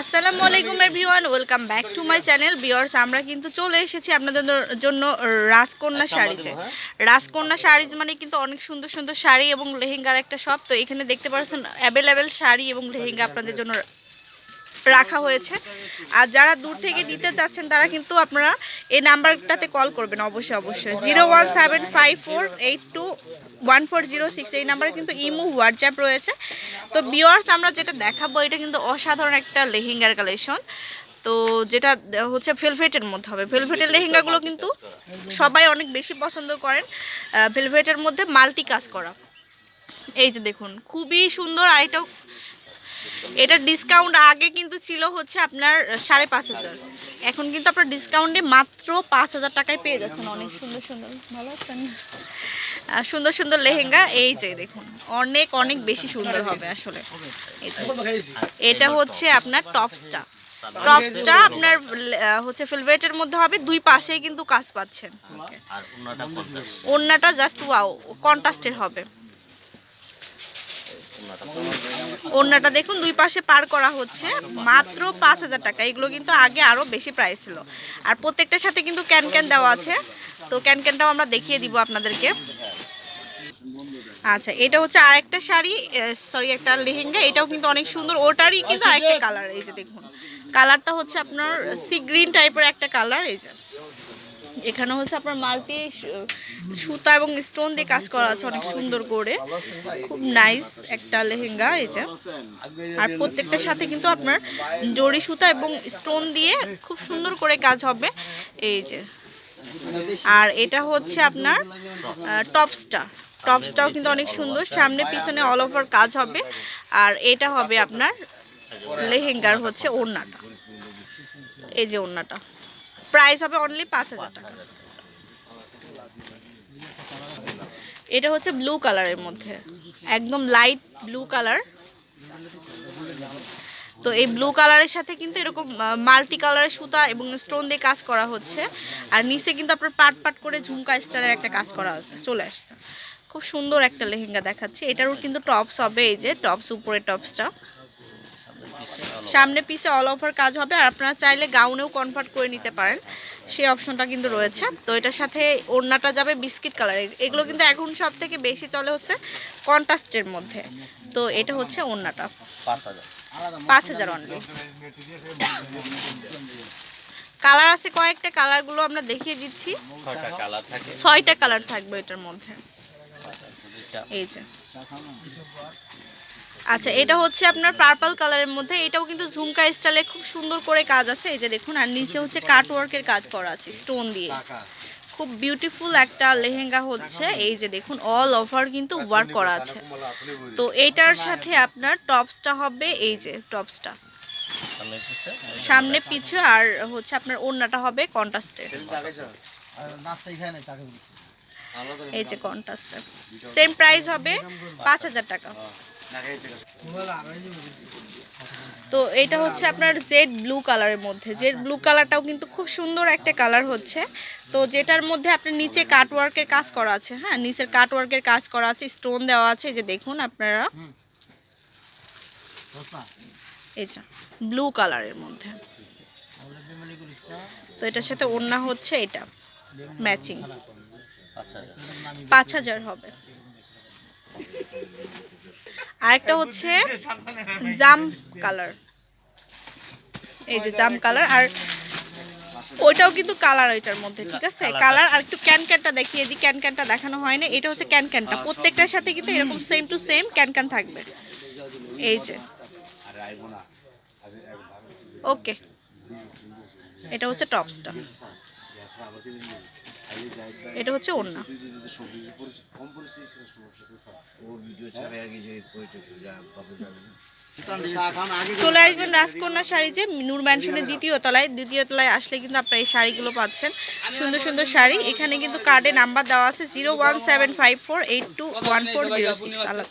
আসসালামু আলাইকুম everyone welcome back to my channel viewers আমরা কিন্তু চলে এসেছি আপনাদের জন্য রাজকন্যা শাড়িতে রাজকন্যা শাড়িজ মানে কিন্তু অনেক সুন্দর সুন্দর শাড়ি এবং লেহেঙ্গার একটা শপ। তো এখানে দেখতে পাচ্ছেন অ্যাভেলেবেল শাড়ি এবং লেহেঙ্গা আপনাদের জন্য রাখা হয়েছে। আর যারা দূর থেকে নিতে চাচ্ছেন তারা কিন্তু আপনারা এই নাম্বারটাতে কল করবেন অবশ্যই অবশ্যই। Zero one seven five four eight two one four zero six এই নাম্বারে কিন্তু ইমো হোয়াটসঅ্যাপ রয়েছে। তো বিওয়ার্স আমরা যেটা দেখাবো এটা কিন্তু অসাধারণ একটা লেহেঙ্গার কালেকশন। তো যেটা হচ্ছে ভেলভেটের মধ্যে হবে। ভেলভেটের লেহেঙ্গাগুলো কিন্তু সবাই অনেক বেশি পছন্দ করেন। ভেলভেটের মধ্যে মাল্টি কাজ করা। এই যে দেখুন খুবই সুন্দর আর এটাও এটার ডিসকাউন্ট আগে কিন্তু ছিল হচ্ছে আপনার সাড়ে পাঁচ হাজার। এখন কিন্তু আপনার ডিসকাউন্টে মাত্র পাঁচ হাজার টাকায় পেয়ে যাচ্ছেন। অনেক সুন্দর সুন্দর। ভালো আছেন? সুন্দর সুন্দর লেহেঙ্গা। এই যে দেখুন অনেক অনেক বেশি সুন্দর হবে আসলে। এটা হচ্ছে আপনার টপসটা। টপসটা আপনার হচ্ছে ফিলভেটের মধ্যে হবে। দুই পাশেই কিন্তু কাজ পাচ্ছেন। ওড়নাটা জাস্ট ওয়াও কন্ট্রাস্টের হবে। ওড়নাটা দেখুন, দুই পাশে পার করা হচ্ছে, মাত্র পাঁচ হাজার টাকা। এগুলো কিন্তু আগে আরও বেশি প্রাইস ছিল। আর প্রত্যেকটার সাথে কিন্তু ক্যান ক্যান দেওয়া আছে। তো ক্যান ক্যানটাও আমরা দেখিয়ে দিব আপনাদেরকে। আচ্ছা এটা হচ্ছে আরেকটা শাড়ি সরি একটা লেহেঙ্গা। এটাও কিন্তু অনেক সুন্দর। ওটারই কিন্তু আরেকটা কালার এই যে দেখুন। কালারটা হচ্ছে আপনার সি গ্রিন টাইপের একটা কালার এই যে। এখানে হচ্ছে আপনার মাল্টি সুতা এবং স্টোন দিয়ে কাজ করা আছে, অনেক সুন্দর করে। খুব নাইস একটা লেহেঙ্গা এই যে। আর প্রত্যেকটার সাথে কিন্তু আপনার জড়ি সুতা এবং স্টোন দিয়ে খুব সুন্দর করে কাজ হবে এই যে। আর এটা হচ্ছে আপনার টপসটা টপসটাও কিন্তু অনেক সুন্দর, সামনে পিছনে অল ওভার কাজ হবে। আর এটা হবে আপনার লেহেঙ্গার হচ্ছে ওড়নাটা। এই যে ওড়নাটা। প্রাইস হবে অনলি পাঁচ হাজার টাকা। এটা হচ্ছে ব্লু কালারের মধ্যে। একদম লাইট ব্লু কালার তো এই ব্লু কালারের সাথে কিন্তু এরকম মাল্টি কালারের সুতা এবং স্টোন দিয়ে কাজ করা হচ্ছে। আর নিচে কিন্তু আপনার পাট পাট করে ঝুমকা স্টাইলের একটা কাজ করা হচ্ছে চলে আসছে। খুব সুন্দর একটা লেহেঙ্গা দেখাচ্ছে। এটারও কিন্তু টপস হবে, এই যে টপস উপরে টপসটা সামনে পিছে অল ওভার কাজ হবে আর আপনারা চাইলে গাউনেও কনভার্ট করে নিতে পারেন। সেই অপশনটা কিন্তু রয়েছে। তো এটার সাথে ওড়নাটা যাবে বিস্কিট কালারের এগুলো কিন্তু এখন সব থেকে বেশি চলে হচ্ছে কন্ট্রাস্টের মধ্যে। তো এটা হচ্ছে ওড়নাটা। পাঁচ হাজার পাঁচ অনলি কালার আছে কয়েকটা কালারগুলো আমরা দেখিয়ে দিচ্ছি। ছয়টা কালার থাকবে এটার মধ্যে। এই যে। আচ্ছা এটা হচ্ছে আপনার পার্পল কালারের মধ্যে। এটাও কিন্তু ঝুমকা স্টাইলে খুব সুন্দর করে কাজ আছে। এই যে দেখুন আর নিচে হচ্ছে কাট ওয়ার্কের কাজ করা আছে স্টোন দিয়ে। খুব বিউটিফুল একটা লেহেঙ্গা হচ্ছে। এই যে দেখুন অল ওভার কিন্তু ওয়ার্ক করা আছে। তো এইটার সাথে আপনার টপসটা হবে এই যে টপসটা সামনে পিছু আর হচ্ছে আপনার ওড়নাটা হবে কন্ট্রাস্টের এই যে কন্ট্রাস্টার সেম প্রাইস হবে পাঁচ হাজার টাকা। তো এটা হচ্ছে আপনার জেড ব্লু কালারের মধ্যে। জেড ব্লু কালারটাও কিন্তু খুব সুন্দর একটা কালার হচ্ছে। তো যেটার মধ্যে আপনার নিচে কাটওয়ার্কের কাজ করা আছে হ্যাঁ? নিচের কাটওয়ার্কের কাজ করা আছে স্টোন দেওয়া আছে এই যে দেখুন আপনারা। যে ব্লু কালারের মধ্যে। তো এটার সাথে ওড়না হচ্ছে এটা ম্যাচিং পাঁচ হাজার হবে। আরেকটা হচ্ছে জাম কালার। এই যে জাম কালার আর ওইটাও কিন্তু কালার ওইটার মধ্যে ঠিক আছে? কালার আর একটু ক্যান ক্যানটা দেখিয়ে দিই ক্যান ক্যানটা দেখানো হয় না এটা হচ্ছে ক্যান ক্যানটা। প্রত্যেকটার সাথে কিন্তু এরকম same to same can can থাকবে। এই যে। ওকে। এটা হচ্ছে টপসটা। এটা হচ্ছে ওড়না। চলে আসবেন রাজকন্যা শাড়ি যে নূর ম্যানশনের দ্বিতীয় তলায়। দ্বিতীয় তলায় আসলে কিন্তু আপনারা এই শাড়িগুলো পাচ্ছেন। সুন্দর সুন্দর শাড়ি। এখানে কিন্তু কার্ডে নাম্বার দেওয়া আছে zero one seven five four eight two one four zero six আল্লাহ